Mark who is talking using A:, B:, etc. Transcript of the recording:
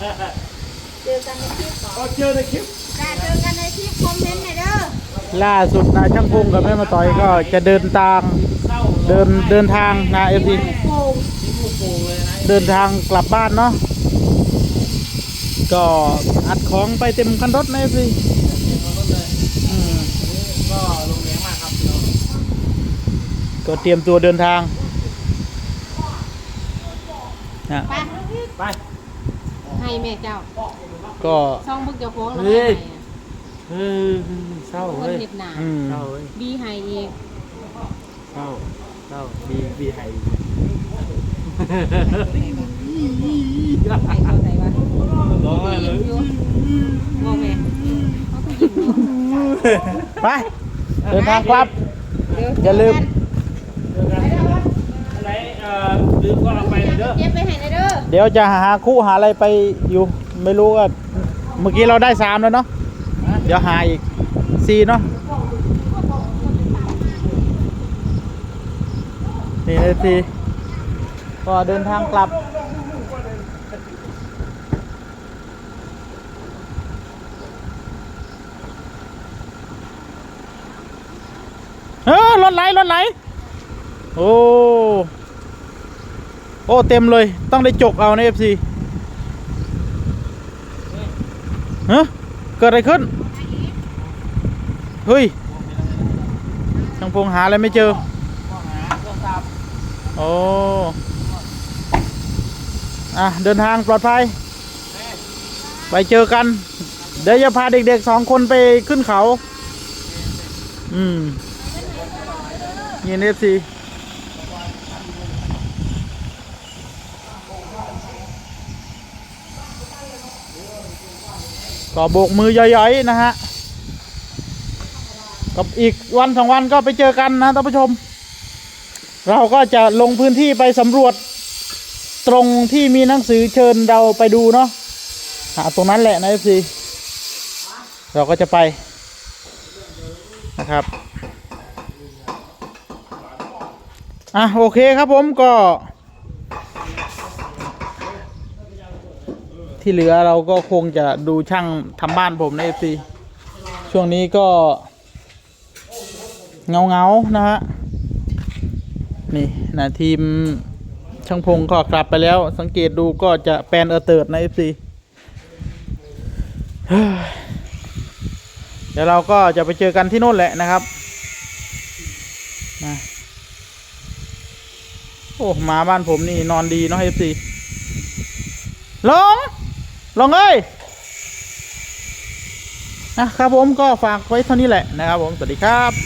A: เจอกันในคลิปก่อน
B: ก็เจอในคลิป
A: จ้าเจอกันในคลิปคอมเมนต์หน่อยเด้อ
C: ล่าสุดนะช่างพงกับแม่มาต่อยก็จะเดินทาง
B: เศร้า
C: เดินเดินทางนะเอฟซี
A: โป่ง
B: ที่ลูกโป่งเลยนะ
C: เดินทางกลับบ้านเนาะก็อัดของไปเต็มคันรถนะเอฟซี
B: เอารถเลยก็ลงแรงมากครับพี่น้อง
C: ก็เตรียมตัวเดินทางนะ
A: ไป
B: ไป
A: ให้แม่เจ้า
C: ก็
A: ช่องบึกเจ้าของแล้ว
B: เฮ้
A: ให้
B: ยเฮ้ยเศร้า
A: คน
B: เฮ้ย
A: เห็ดหนา
C: อืม
B: เศร้าเฮ้ย
A: บีให้อีก
B: เศร้าเศร้าบีบีไฮ
A: ให้เข้าใจว่า
B: ร้องเลย
A: ยิ้มอยู่งงแม่เขาก็ยิ้มอยู่
C: ไปเดินทางกลับ
A: เดี๋ยว
C: อย่าลืม
B: อะไรเอ่อลืมก็เอาไปเด้อ
A: เก็บไปให้หน่อย เดี๋
C: ยวจะหาคู่หาอะไรไปอยู่ไม่รู้ว่าเมื่อกี้เราได้สามแล้วเนาะเดี๋ยวหาอีกสี่เนาะนี่นาทีก็เดินทางกลับ เออรถไหลรถไหล โอ้ อ้เต็มเลยต้องได้จกเอาในเอฟซีฮะเกิดอะไรขึ้น เฮ้ยช่างพงหาอะไรไม่เจอโอ้อะเดินทางปลอดภัย ไปเจอกัน เดี๋ยวจะพาเด็กๆสองคนไปขึ้นเขา อืมยินเอ ก็โบกมือย่อยๆนะฮะกับอีกวันสองวันก็ไปเจอกันนะท่านผู้ชม เราก็จะลงพื้นที่ไปสำรวจตรงที่มีหนังสือเชิญเราไปดูเนาะหาตรงนั้นแหละนะเอฟซีเราก็จะไปนะครับอะโอเคครับผมก็ ที่เหลือเราก็คงจะดูช่างทำบ้านผมในเอฟซีช่วงนี้ก็เงาเงานะฮะนี่นะทีมช่างพงก็กลับไปแล้ว สังเกตดูก็จะแปลนเออเติร์ดในเอฟซีเดี๋ยวเราก็จะไปเจอกันที่โน่นแหละนะครับนะโอ้หมาบ้านผมนี่นอนดีเนาะเอฟซีลง ลงเอ้ยนะครับผมก็ฝากไว้เท่านี้แหละนะครับผม สวัสดีครับ